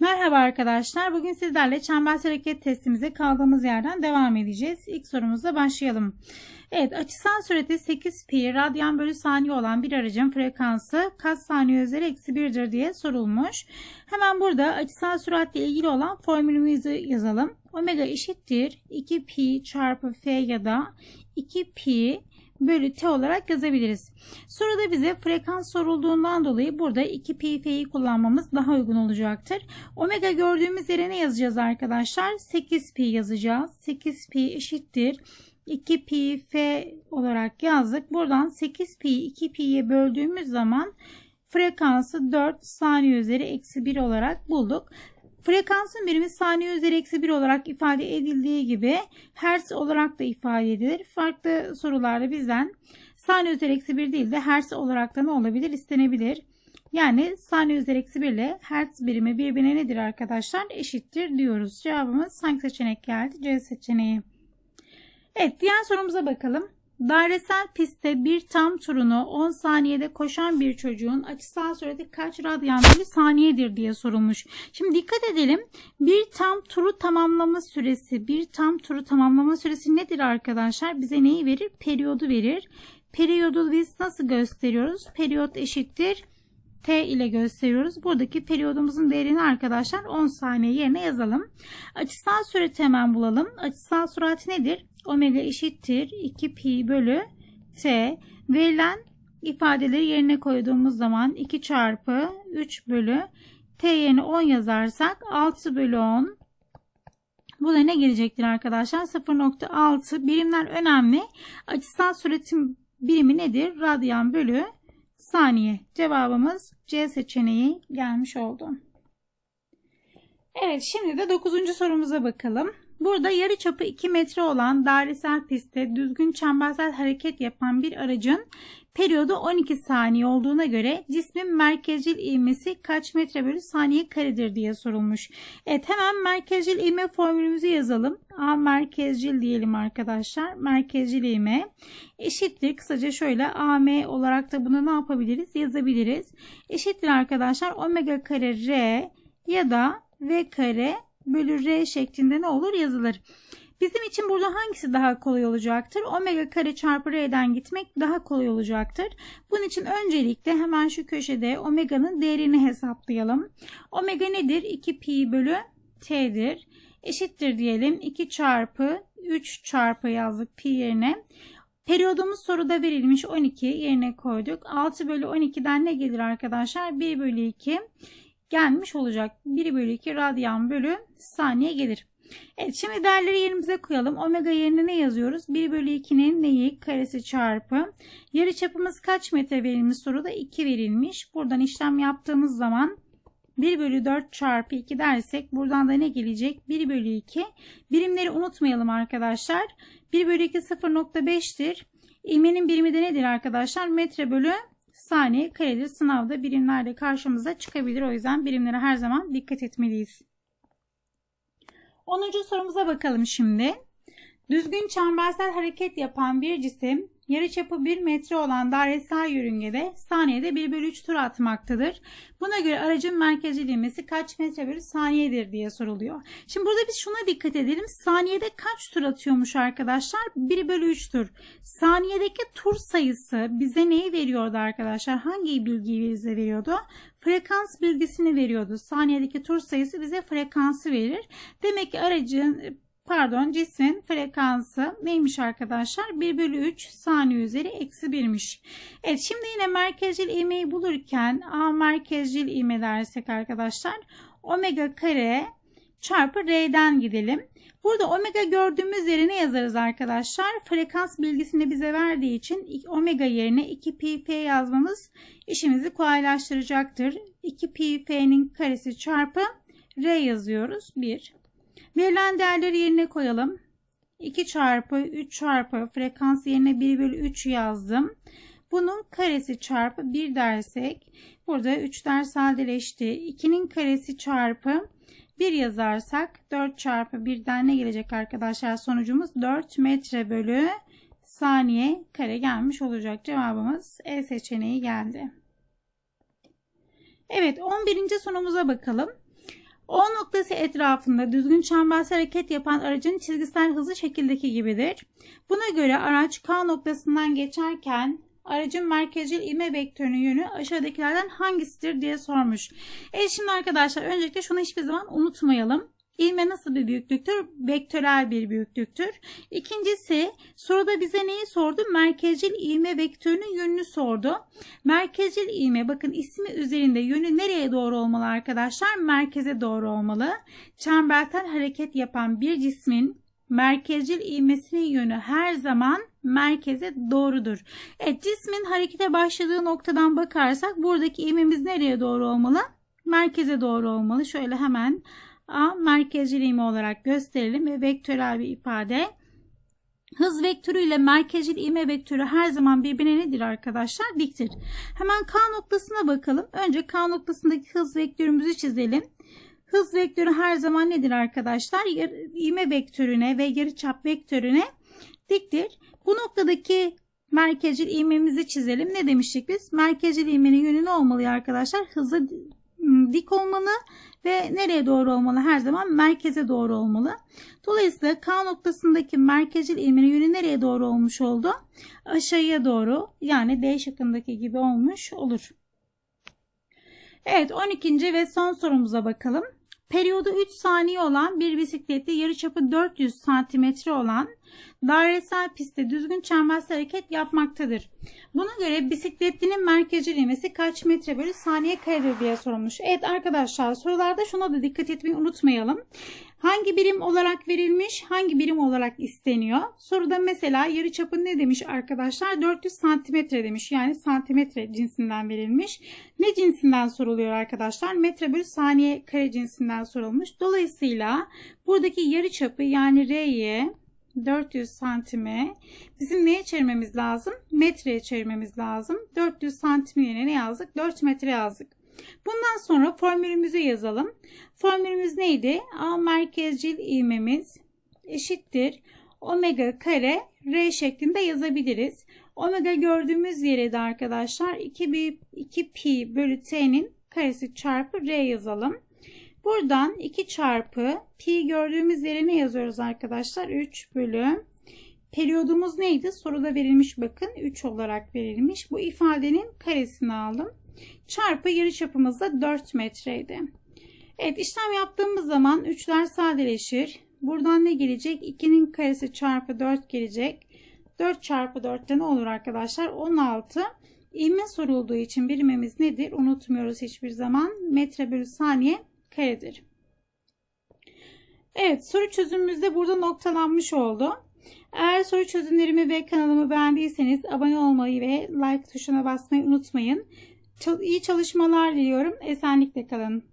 Merhaba arkadaşlar. Bugün sizlerle çembersel hareket testimize kaldığımız yerden devam edeceğiz. İlk sorumuzla başlayalım. Evet açısal süreti 8 pi radyan bölü saniye olan bir aracın frekansı kaç saniye üzeri eksi 1'dir diye sorulmuş. Hemen burada açısal süratle ilgili olan formülümüzü yazalım. Omega eşittir 2 pi çarpı f ya da 2 pi bölü t olarak yazabiliriz. Soruda bize frekans sorulduğundan dolayı burada 2 pi kullanmamız daha uygun olacaktır. Omega gördüğümüz yere ne yazacağız arkadaşlar? 8 pi yazacağız. 8 pi eşittir. 2 pi olarak yazdık. Buradan 8 pi 2 pi'ye böldüğümüz zaman frekansı 4 saniye üzeri eksi 1 olarak bulduk. Frekansın birimi saniye üzeri eksi 1 olarak ifade edildiği gibi hertz olarak da ifade edilir. Farklı sorularda bizden saniye üzeri eksi 1 değil de hertz olarak da ne olabilir istenebilir. Yani saniye üzeri eksi 1 ile hertz birimi birbirine nedir arkadaşlar? Eşittir diyoruz. Cevabımız hangi seçenek geldi? C seçeneği. Evet diğer sorumuza bakalım. Dairesel pistte bir tam turunu 10 saniyede koşan bir çocuğun açısal süreti kaç radyan bölü saniyedir diye sorulmuş. Şimdi dikkat edelim. Bir tam turu tamamlama süresi, bir tam turu tamamlama süresi nedir arkadaşlar? Bize neyi verir? Periyodu verir. Periyodu biz nasıl gösteriyoruz? Periyot eşittir T ile gösteriyoruz. Buradaki periyodumuzun değerini arkadaşlar 10 saniye yerine yazalım. Açısal süreti hemen bulalım. Açısal sürat nedir? Omega eşittir 2 pi bölü T. Verilen ifadeleri yerine koyduğumuz zaman 2 çarpı 3 bölü T yerine 10 yazarsak 6 bölü 10 bu da ne gelecektir arkadaşlar? 0.6 birimler önemli. Açısal süretin birimi nedir? Radyan bölü saniye. Cevabımız C seçeneği gelmiş oldu. Evet şimdi de 9. sorumuza bakalım. Burada yarı çapı 2 metre olan dairesel pistte düzgün çembersel hareket yapan bir aracın periyodu 12 saniye olduğuna göre cismin merkezcil ivmesi kaç metre bölü saniye karedir diye sorulmuş. Evet hemen merkezcil ivme formülümüzü yazalım. A merkezcil diyelim arkadaşlar. Merkezcil ivme eşittir. Kısaca şöyle AM olarak da bunu ne yapabiliriz? Yazabiliriz. Eşittir arkadaşlar omega kare R ya da V kare bölü R şeklinde ne olur yazılır. Bizim için burada hangisi daha kolay olacaktır? Omega kare çarpı R'den gitmek daha kolay olacaktır. Bunun için öncelikle hemen şu köşede omega'nın değerini hesaplayalım. Omega nedir? 2 pi bölü T'dir. Eşittir diyelim 2 çarpı 3 çarpı yazdık pi yerine. Periyodumuz soruda verilmiş 12 yerine koyduk. 6 bölü 12'den ne gelir arkadaşlar? 1 bölü 2 gelmiş olacak. 1 bölü 2 radyan bölü saniye gelir. Evet şimdi değerleri yerimize koyalım. Omega yerine ne yazıyoruz? 1 bölü 2'nin neyi? Karesi çarpı. Yarı çapımız kaç metre verilmiş soruda? 2 verilmiş. Buradan işlem yaptığımız zaman 1 bölü 4 çarpı 2 dersek buradan da ne gelecek? 1 bölü 2. Birimleri unutmayalım arkadaşlar. 1 bölü 2 0.5'tir. İlmenin birimi de nedir arkadaşlar? Metre bölü saniye karedir. Sınavda birimlerde karşımıza çıkabilir. O yüzden birimlere her zaman dikkat etmeliyiz. 10. sorumuza bakalım şimdi. Düzgün çembersel hareket yapan bir cisim yarıçapı 1 metre olan dairesel yörüngede saniyede 1 bölü 3 tur atmaktadır. Buna göre aracın merkezcil ivmesi kaç metre bölü saniyedir diye soruluyor. Şimdi burada biz şuna dikkat edelim. Saniyede kaç tur atıyormuş arkadaşlar? 1 bölü 3 tur. Saniyedeki tur sayısı bize neyi veriyordu arkadaşlar? Hangi bilgiyi bize veriyordu? Frekans bilgisini veriyordu. Saniyedeki tur sayısı bize frekansı verir. Demek ki aracın pardon cismin frekansı neymiş arkadaşlar? 1 bölü 3 saniye üzeri eksi 1'miş. Evet şimdi yine merkezcil ivmeyi bulurken A merkezcil ivme dersek arkadaşlar omega kare çarpı R'den gidelim. Burada omega gördüğümüz yerine yazarız arkadaşlar. Frekans bilgisini bize verdiği için omega yerine 2 pi f yazmamız işimizi kolaylaştıracaktır. 2 pi f'nin karesi çarpı R yazıyoruz. 1. Verilen değerleri yerine koyalım. 2 çarpı 3 çarpı frekans yerine 1 bölü 3 yazdım. Bunun karesi çarpı 1 dersek burada 3 ders sadeleşti. 2'nin karesi çarpı 1 yazarsak 4 çarpı 1'den ne gelecek arkadaşlar? Sonucumuz 4 metre bölü saniye kare gelmiş olacak. Cevabımız E seçeneği geldi. Evet 11. sorumuza bakalım. O noktası etrafında düzgün çembersel hareket yapan aracın çizgisel hızı şekildeki gibidir. Buna göre araç K noktasından geçerken aracın merkezcil ivme vektörünün yönü aşağıdakilerden hangisidir diye sormuş. Evet şimdi arkadaşlar öncelikle şunu hiçbir zaman unutmayalım. İvme nasıl bir büyüklüktür? Vektörel bir büyüklüktür. İkincisi soruda bize neyi sordu? Merkezcil ivme vektörünün yönünü sordu. Merkezcil ivme bakın ismi üzerinde yönü nereye doğru olmalı arkadaşlar? Merkeze doğru olmalı. Çembertel hareket yapan bir cismin merkezcil ivmesinin yönü her zaman merkeze doğrudur. Evet cismin harekete başladığı noktadan bakarsak buradaki ivmemiz nereye doğru olmalı? Merkeze doğru olmalı. Şöyle hemen A merkezcil olarak gösterelim ve vektörel bir ifade. Hız vektörü ile merkezcil ivme vektörü her zaman birbirine nedir arkadaşlar? Diktir. Hemen K noktasına bakalım. Önce K noktasındaki hız vektörümüzü çizelim. Hız vektörü her zaman nedir arkadaşlar? İvme vektörüne ve yarıçap vektörüne diktir. Bu noktadaki merkezcil ivmemizi çizelim. Ne demiştik biz? Merkezcil ivmenin yönü ne olmalı arkadaşlar? Hızı dik olmalı ve nereye doğru olmalı? Her zaman merkeze doğru olmalı. Dolayısıyla K noktasındaki merkezcil ivmenin yönü nereye doğru olmuş oldu? Aşağıya doğru yani D şıkkındaki gibi olmuş olur. Evet 12. ve son sorumuza bakalım. Periyodu 3 saniye olan bir bisikletli yarıçapı 400 santimetre olan dairesel pistte düzgün çembersel hareket yapmaktadır. Buna göre bisikletlinin merkezcil ivmesi kaç metre bölü saniye karedir diye sorulmuş. Evet arkadaşlar sorularda şuna da dikkat etmeyi unutmayalım. Hangi birim olarak verilmiş, hangi birim olarak isteniyor? Soruda mesela yarıçapı ne demiş arkadaşlar? 400 santimetre demiş. Yani santimetre cinsinden verilmiş. Ne cinsinden soruluyor arkadaşlar? Metre bölü saniye kare cinsinden sorulmuş. Dolayısıyla buradaki yarıçapı yani R'yi 400 santime bizim neye çevirmemiz lazım? Metreye çevirmemiz lazım. 400 santim yerine ne yazdık? 4 metre yazdık. Bundan sonra formülümüzü yazalım. Formülümüz neydi? A merkezcil ivmemiz eşittir. Omega kare R şeklinde yazabiliriz. Omega gördüğümüz yere de arkadaşlar 2, 2 pi bölü t'nin karesi çarpı R yazalım. Buradan 2 çarpı pi gördüğümüz yere ne yazıyoruz arkadaşlar? 3 bölü periyodumuz neydi? Soruda verilmiş bakın 3 olarak verilmiş. Bu ifadenin karesini aldım. Çarpı yarıçapımız da 4 metreydi. Evet işlem yaptığımız zaman 3'ler sadeleşir. Buradan ne gelecek? 2'nin karesi çarpı 4 gelecek. 4 çarpı 4'te ne olur arkadaşlar? 16. İvme sorulduğu için birimimiz nedir? Unutmuyoruz hiçbir zaman. Metre bölü saniye karedir. Evet soru çözümümüz de burada noktalanmış oldu. Eğer soru çözümlerimi ve kanalımı beğendiyseniz abone olmayı ve like tuşuna basmayı unutmayın. İyi çalışmalar diliyorum. Esenlikle kalın.